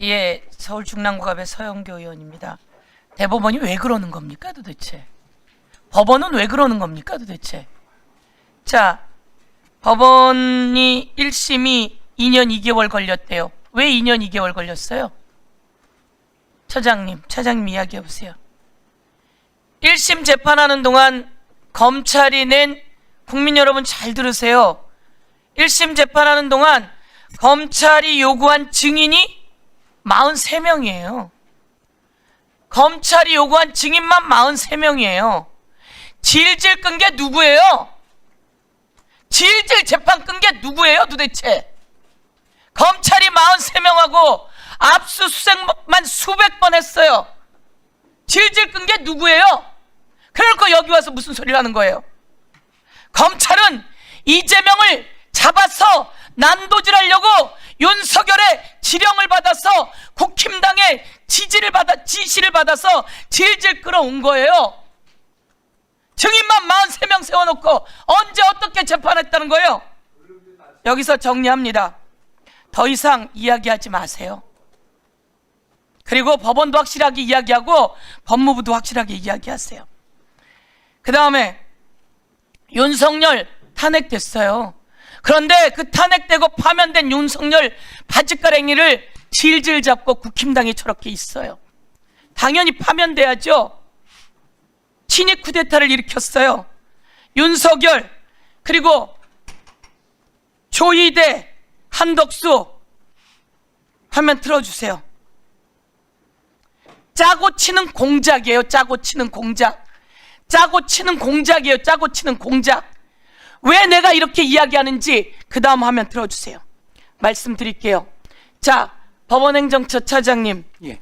예, 서울 중랑구갑의 서영교 의원입니다. 대법원이 왜 그러는 겁니까 도대체? 법원은 왜 그러는 겁니까 도대체? 자, 법원이 1심이 2년 2개월 걸렸대요. 왜 2년 2개월 걸렸어요? 차장님, 차장님 이야기해 보세요. 1심 재판하는 동안 검찰이 낸 국민 여러분 잘 들으세요. 1심 재판하는 동안 검찰이 요구한 증인이 43명이에요. 검찰이 요구한 증인만 43명이에요. 질질 끈 게 누구예요? 질질 재판 끈 게 누구예요 도대체? 검찰이 43명하고 압수수색만 수백 번 했어요. 질질 끈 게 누구예요? 그러니까 여기 와서 무슨 소리를 하는 거예요? 검찰은 이재명을 잡아서 난도질하려고 윤석열의 지령을 받아서 국힘당의 지지를 받아 지시를 받아서 질질 끌어온 거예요. 증인만 43명 세워놓고 언제 어떻게 재판했다는 거예요? 여기서 정리합니다. 더 이상 이야기하지 마세요. 그리고 법원도 확실하게 이야기하고 법무부도 확실하게 이야기하세요. 그 다음에 윤석열 탄핵됐어요. 그런데 그 탄핵되고 파면된 윤석열 바짓가랭이를 질질 잡고 국힘당이 저렇게 있어요. 당연히 파면돼야죠. 친이 쿠데타를 일으켰어요. 윤석열 그리고 조이대 한덕수 화면 틀어주세요. 짜고 치는 공작이에요. 짜고 치는 공작. 짜고 치는 공작이에요. 짜고 치는 공작. 왜 내가 이렇게 이야기하는지 그 다음 화면 틀어주세요. 말씀드릴게요. 자, 법원행정처 차장님, 예.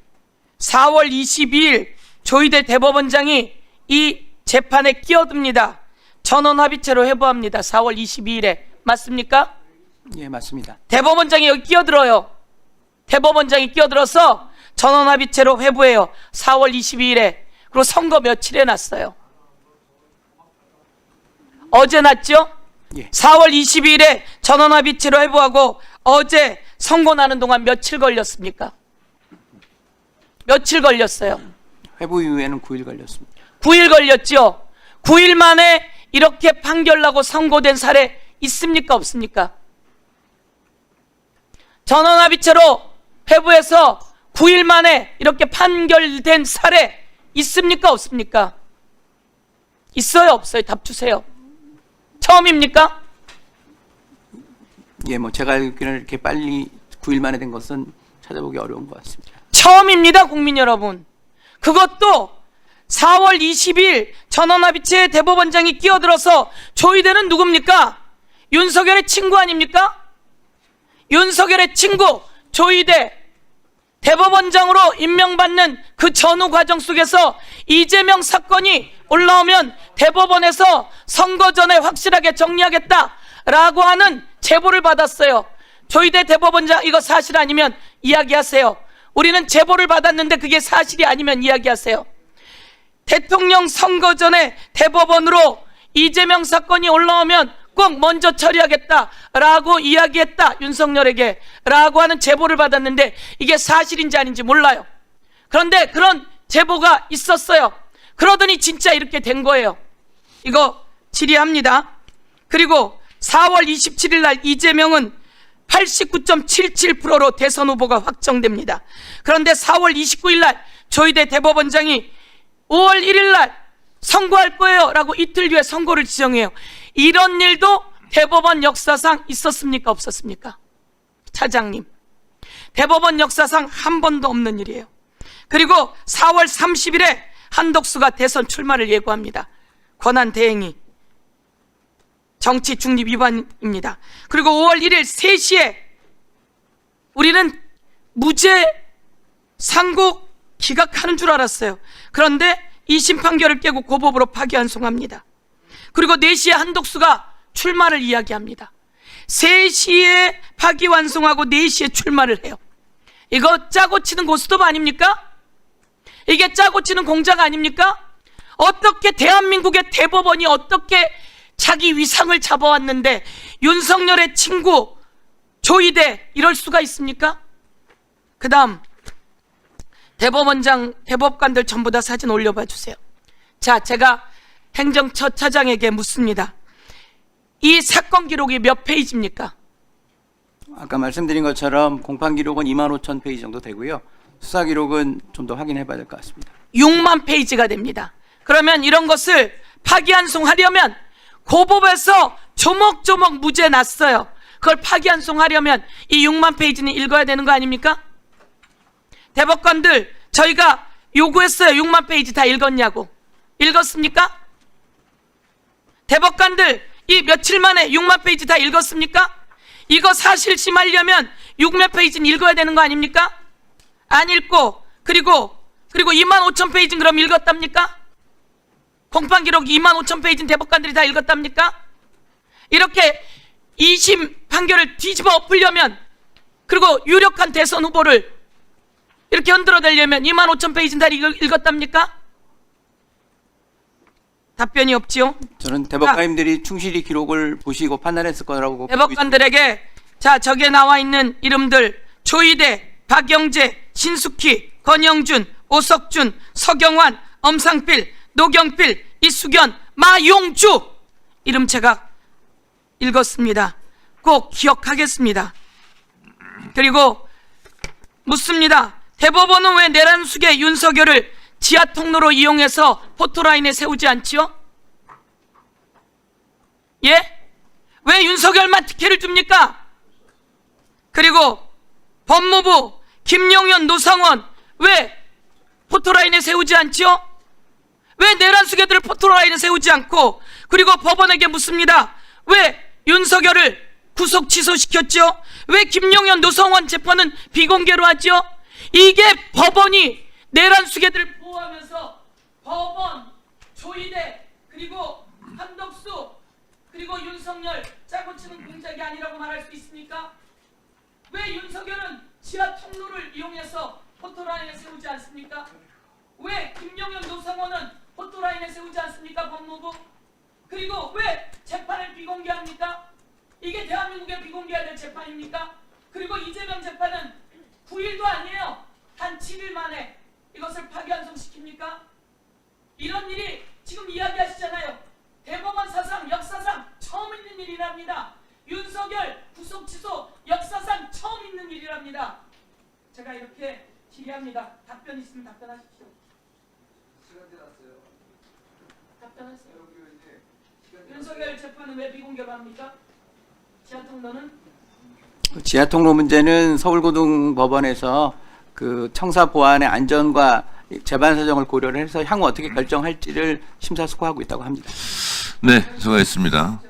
4월 22일 조희대 대법원장이 이 재판에 끼어듭니다. 전원 합의체로 회부합니다. 4월 22일에 맞습니까? 예, 맞습니다. 대법원장이 여기 끼어들어요. 대법원장이 끼어들어서 전원 합의체로 회부해요. 4월 22일에 그리고 선거 며칠에 났어요. 어제 났죠? 예. 4월 22일에 전원합의체로 회부하고 어제 선고 나는 동안 며칠 걸렸습니까? 며칠 걸렸어요. 회부 이후에는 9일 걸렸습니다. 9일 걸렸죠. 9일 만에 이렇게 판결 나고 선고된 사례 있습니까? 없습니까? 전원합의체로 회부해서 9일 만에 이렇게 판결된 사례 있습니까? 없습니까? 있어요? 없어요? 답 주세요. 처음입니까? 예, 뭐 제가 알기로는 이렇게 빨리 9일 만에 된 것은 찾아보기 어려운 것 같습니다. 처음입니다, 국민 여러분. 그것도 4월 20일 전원합의체 대법원장이 끼어들어서 조의대는 누굽니까? 윤석열의 친구 아닙니까? 윤석열의 친구 조의대 대법원장으로 임명받는 그 전후 과정 속에서 이재명 사건이 올라오면 대법원에서 선거 전에 확실하게 정리하겠다라고 하는 제보를 받았어요. 조희대 대법원장 이거 사실 아니면 이야기하세요. 우리는 제보를 받았는데 그게 사실이 아니면 이야기하세요. 대통령 선거 전에 대법원으로 이재명 사건이 올라오면 꼭 먼저 처리하겠다라고 이야기했다 윤석열에게 라고 하는 제보를 받았는데 이게 사실인지 아닌지 몰라요. 그런데 그런 제보가 있었어요. 그러더니 진짜 이렇게 된 거예요. 이거 질의합니다. 그리고 4월 27일 날 이재명은 89.77%로 대선 후보가 확정됩니다. 그런데 4월 29일 날 조희대 대법원장이 5월 1일 날 선고할 거예요 라고 이틀 뒤에 선고를 지정해요. 이런 일도 대법원 역사상 있었습니까? 없었습니까? 차장님. 대법원 역사상 한 번도 없는 일이에요. 그리고 4월 30일에 한덕수가 대선 출마를 예고합니다. 권한 대행이 정치 중립 위반입니다. 그리고 5월 1일 3시에 우리는 무죄 상고 기각하는 줄 알았어요. 그런데 2심 판결을 깨고 고법으로 파기환송합니다. 그리고 4시에 한독수가 출마를 이야기합니다. 3시에 파기환송하고 4시에 출마를 해요. 이거 짜고 치는 고스톱 아닙니까? 이게 짜고 치는 공작 아닙니까? 어떻게 대한민국의 대법원이 어떻게 자기 위상을 잡아왔는데 윤석열의 친구 조이대 이럴 수가 있습니까? 그 다음 대법원장, 대법관들 전부 다 사진 올려봐 주세요. 자, 제가 행정처 차장에게 묻습니다. 이 사건 기록이 몇 페이지입니까? 아까 말씀드린 것처럼 공판 기록은 2만 5천 페이지 정도 되고요. 수사 기록은 좀 더 확인해 봐야 될 것 같습니다. 6만 페이지가 됩니다. 그러면 이런 것을 파기환송하려면 고법에서 조목조목 무죄 났어요. 그걸 파기환송하려면 이 6만 페이지는 읽어야 되는 거 아닙니까? 대법관들 저희가 요구했어요. 6만 페이지 다 읽었냐고. 읽었습니까? 대법관들 이 며칠 만에 6만 페이지 다 읽었습니까? 이거 사실 심하려면 6만 페이지는 읽어야 되는 거 아닙니까? 안 읽고 그리고 그리고 2만 5천 페이지는 그럼 읽었답니까? 공판 기록 2만 5천 페이지는 대법관들이 다 읽었답니까? 이렇게 2심 판결을 뒤집어 엎으려면 그리고 유력한 대선 후보를 이렇게 흔들어대려면 2만 5천 페이지는 다 읽- 읽었답니까? 답변이 없지요? 저는 대법관님들이 충실히 기록을 보시고 판단했을 거라고. 대법관들에게 자 저기에 나와 있는 이름들 조희대, 박영재, 신숙희, 권영준, 오석준, 서경환, 엄상필, 노경필, 이수견, 마용주 이름 제가 읽었습니다. 꼭 기억하겠습니다. 그리고 묻습니다. 대법원은 왜 내란숙의 윤석열을 지하 통로로 이용해서 포토라인에 세우지 않지요? 예? 왜 윤석열만 특혜를 줍니까? 그리고 법무부 김용현 노상원 왜 포토라인에 세우지 않지요? 왜 내란 수개들을 포토라인에 세우지 않고 그리고 법원에게 묻습니다. 왜 윤석열을 구속 취소시켰죠? 왜 김용현 노성원 재판은 비공개로 하죠? 이게 법원이 내란 수개들을 보호하면서 법원, 조희대 그리고 한덕수 그리고 윤석열 짜고 치는 공작이 아니라고 말할 수 있습니까? 왜 윤석열은 지하 통로를 이용해서 포토라인에 세우지 않습니까? 왜 김용현 노상원은 포토라인에 세우지 않습니까? 법무부? 그리고 왜 재판을 비공개합니까? 이게 대한민국에 비공개해야 될 재판입니까? 그리고 이재명 재판은 9일도 아니에요. 한 7일 만에 이것을 파기환송시킵니까? 이런 일이 지금 이야기하시잖아요. 대법원 사상, 역사상 처음 있는 일이랍니다. 윤석열 구속 취소 역사상 처음 있는 일이랍니다. 제가 이렇게 질의합니다. 답변 있으면 답변하십시오. 답변하세요. 윤석열 재판은 왜 비공개로 합니까? 지하 통로는 지하 통로 문제는 서울고등법원에서 그 청사 보안의 안전과 재반 사정을 고려를 해서 향후 어떻게 결정할지를 심사숙고하고 있다고 합니다. 네, 수고하셨습니다.